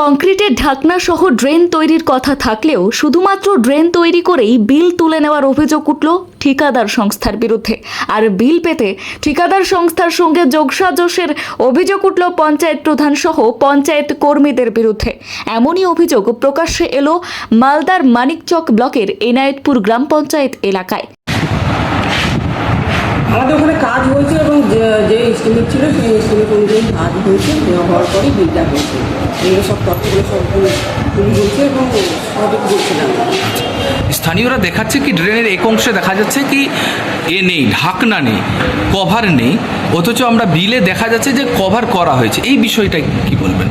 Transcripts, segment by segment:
কংক্রিটের ঢাকনা সহ ড্রেন তৈরির কথা থাকলেও শুধুমাত্র ড্রেন তৈরি করেই বিল তুলে নেওয়ার অভিযোগ উঠল ঠিকাদার সংস্থার বিরুদ্ধে। আর বিল পেতে ঠিকাদার সংস্থার সঙ্গে যোগসাজসের অভিযোগ উঠল পঞ্চায়েত প্রধান সহ পঞ্চায়েত কর্মীদের বিরুদ্ধে। এমনই অভিযোগ প্রকাশ্যে এলো মালদার মানিকচক ব্লকের এনায়েতপুর গ্রাম পঞ্চায়েত এলাকায়। আমাদের ওখানে কাজ হয়েছে এবং যে- এস্টিমেট ছিল সেই এস্টিমেট অনুযায়ী কাজ হয়েছে হওয়ার পরেই বিলটা হয়েছে। এগুলো সব তথ্যগুলো সব তুলি বলছে এবং সঠিক বলছিলাম স্থানীয়রা দেখাচ্ছে কি ড্রেনের এক অংশে দেখা যাচ্ছে কি এ নেই ঢাকনা নেই কভার নেই অথচ আমরা বিলে দেখা যাচ্ছে যে কভার করা হয়েছে। এই বিষয়টা কি বলবেন?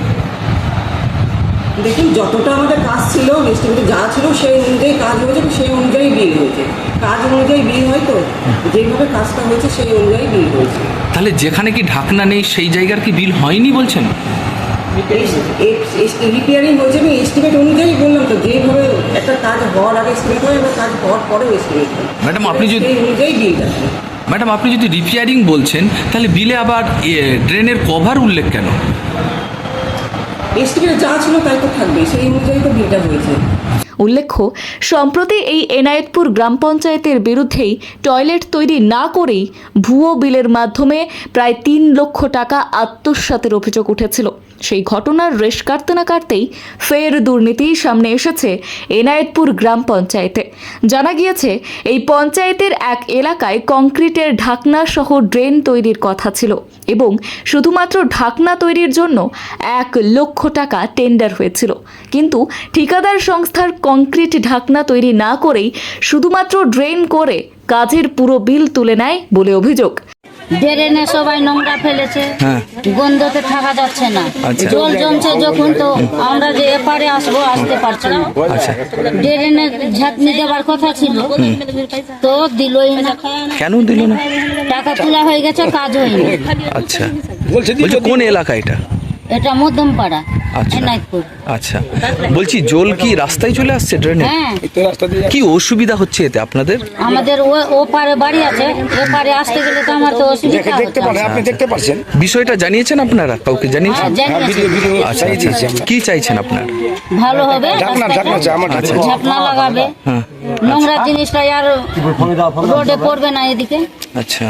দেখুন যতটা আমাদের কাজ ছিল এস্টিমেটে যা ছিল সেই অনুযায়ী কাজ হয়েছে সেই অনুযায়ী বিল হয়েছে। কাজ অনুযায়ী বিল হয় তো? যেভাবে কাজটা হয়েছে সেই অনুযায়ী বিল হয়েছে। তাহলে যেখানে কি ঢাকনা নেই সেই জায়গার কি বিল হয়নি বলছেন? রিপেয়ারিং হয়েছে আমি এস্টিমেট অনুযায়ী বললাম তো যেভাবে একটা কাজ হওয়ার আগে এস্টিমেট হয় এবং কাজ হওয়ার পরেও এস্টিমেট হয়। ম্যাডাম, আপনি যদি- অনুযায়ী বিলটা ম্যাডাম আপনি যদি রিপেয়ারিং বলছেন তাহলে বিলে আবার ড্রেনের কভার উল্লেখ কেন? এস্টিমেটে যা ছিল তাই তো থাকবে সেই অনুযায়ী তো বিলটা হয়েছে। উল্লেখ্য, সম্প্রতি এই এনায়েতপুর গ্রাম পঞ্চায়েতের বিরুদ্ধেই টয়লেট তৈরি না করেই ভুয়ো বিলের মাধ্যমে প্রায় তিন লক্ষ টাকা আত্মসাতের অভিযোগ উঠেছিল। সেই ঘটনার রেশ কাটতে না কাটতেই ফের দুর্নীতি সামনে এসেছে এনায়েতপুর গ্রাম পঞ্চায়েতে। জানা গিয়েছে, এই পঞ্চায়েতের এক এলাকায় কংক্রিটের ঢাকনা সহ ড্রেন তৈরির কথা ছিল। এবং শুধুমাত্র ঢাকনা তৈরির জন্য এক লক্ষ টাকা টেন্ডার হয়েছিল। কিন্তু ঠিকাদার সংস্থার কংক্রিট ঢাকনা তৈরি না করেই শুধুমাত্র ড্রেন করে কাজের পুরো বিল তুলে নেয় বলে অভিযোগ। ড্রেনে সবাই নোংরা ফেলেছে। হ্যাঁ। গন্ধতে থাকা যাচ্ছে না। আচ্ছা। জল জমছে যখন তো আমরা যে এপারে আসব আসতে পারছি না। আচ্ছা। ড্রেনে ঝাঁকনি দেওয়ার কথা ছিল। তো দিলই না। কেন দিল না? টাকা তোলা হয়ে গেছে কাজ হয়নি। আচ্ছা। বলছে কোন এলাকা এটা? এটা মধ্যমপাড়া। আচ্ছা। আচ্ছা। বলছি জল কি রাস্তায় চলে আসছে ড্রেনে হ্যাঁ। কি অসুবিধা হচ্ছে এতে আপনাদের? আমাদের ও ও পারে বাড়ি আছে এ পারে আসতে গেলে তো আমার তো অসুবিধা দেখতে পারেন আপনি দেখতে পারছেন? বিষয়টা জানিয়েছেন আপনারা? কাউকে জানিয়েছেন? হ্যাঁ, ভিডিও আচ্ছা আচ্ছা। কি চাইছেন আপনার? ভালো হবে ঢাকনা ঢাকনা চাই আমার ঢাকনা ঝাপনা। লাগাবে। হ্যাঁ। নোংরা জিনিসটা আর রোডে পড়বে না এদিকে। আচ্ছা।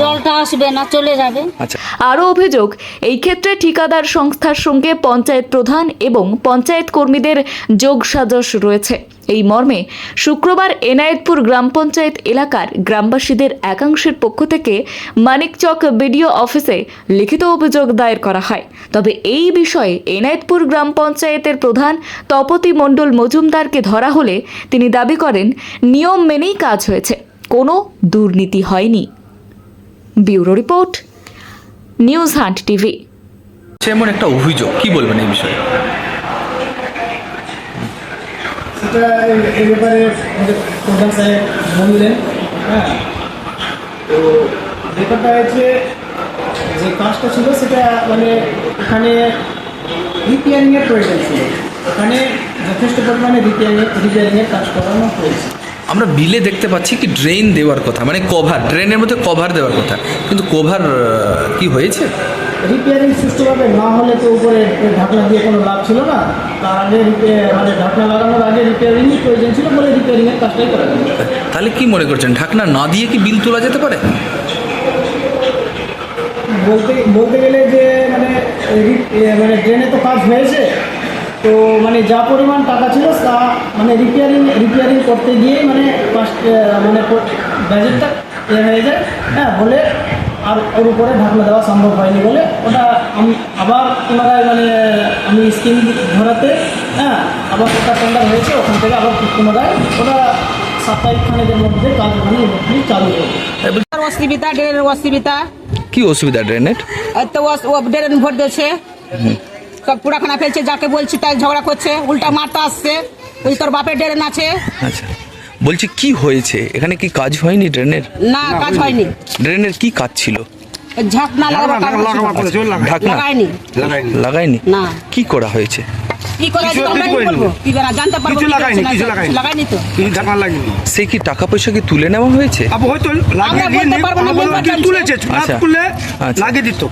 জলটা আসবে না চলে যাবে। আচ্ছা। আরও অভিযোগ এই ক্ষেত্রে ঠিকাদার সংস্থার সঙ্গে পঞ্চায়েত প্রধান এবং পঞ্চায়েত কর্মীদের যোগসাজশ রয়েছে। এই মর্মে শুক্রবার এনায়েতপুর গ্রাম পঞ্চায়েত এলাকার গ্রামবাসীদের একাংশের পক্ষ থেকে মানিকচক বিডিও অফিসে লিখিত অভিযোগ দায়ের করা হয়। তবে এই বিষয়ে এনায়েতপুর গ্রাম পঞ্চায়েতের প্রধান তপতি মণ্ডল মজুমদারকে ধরা হলে তিনি দাবি করেন নিয়ম মেনেই কাজ হয়েছে কোনো দুর্নীতি হয়নি। Bureau report news hunt TV. সে এমন একটা অভিযোগ কি বলবেন এই বিষয়ে? সেটা এই- এই ব্যাপারে আমাদের প্রধান সাহেব বললেন হ্যাঁ? তো ব্যাপারটা হচ্ছে যে কাজটা ছিল সেটা মানে এখানে রিপেয়ারিংয়ের প্রয়োজন ছিল। এখানে যথেষ্ট পরিমাণে রিপেয়ারিং রিপেয়ারিংয়ের কাজ করানো হয়েছে। আমরা বিলে দেখতে পাচ্ছি কি ড্রেন দেওয়ার কথা মানে কভার ড্রেনের মধ্যে কভার দেওয়ার কথা। কিন্তু কভার কি হয়েছে? রিপেয়ারিং সুষ্ঠুভাবে না হলে তো উপরে ঢাকনা দিয়ে কোনো লাভ ছিল না। তার আগে মানে ঢাকনা লাগানোর আগে রিপেয়ারিংই প্রয়োজন ছিল বলে রিপেয়ারিংয়ের কাজটাই করা তাহলে কি মনে করছেন ঢাকনা না দিয়ে কি বিল তোলা যেতে পারে? বলতে বলতে গেলে যে মানে মানে ড্রেনে তো কাজ হয়েছে। তো মানে যা পরিমাণ টাকা ছিল তা মানে রিপেয়ারিং রিপেয়ারিং করতে গিয়ে মানে ফার্স্ট মানে বাজেটটা এ হয়ে যায়। হ্যাঁ বলে আর ওর উপরে ঢাকনা দেওয়া সম্ভব হয়নি বলে ওটা আমি আবার পুনরায় মানে আমি স্কিম ধরাতে হ্যাঁ আবার ওটা টেন্ডার হয়েছে ওখান থেকে আবার পুনরায় ওটা সাপ্তাহিক খানেকের মধ্যে কাজ ইমিডিয়েটলি চালু হবে অসুবিধা ড্রেনের অসুবিধা? কি অসুবিধা ড্রেনের? আর তো ড্রেন ভোট দিচ্ছে সব পুরাখানা ফেলছে যাকে বলছি তাই ঝগড়া করছে উল্টা মারতে আসছে। ওই তোর বাপের ড্রেন আছে। আচ্ছা। বলছি কি হয়েছে? এখানে কি কাজ হয়নি ড্রেনের? না কাজ হয়নি। ড্রেনের কি কাজ ছিল। ঢাকনা লাগায়নি লাগাইনি। লাগায়নি না। কি করা হয়েছে? কি করে আমরা কি। কি জানতে পারব কিছু কিছু তো। কিছু লাগেনি সে কি টাকা পয়সা কি তুলে নেওয়া হয়েছে? হয়তো লাগিয়ে। তুলেছে না আচ্ছা। তুলে আচ্ছা। লাগিয়ে দিত।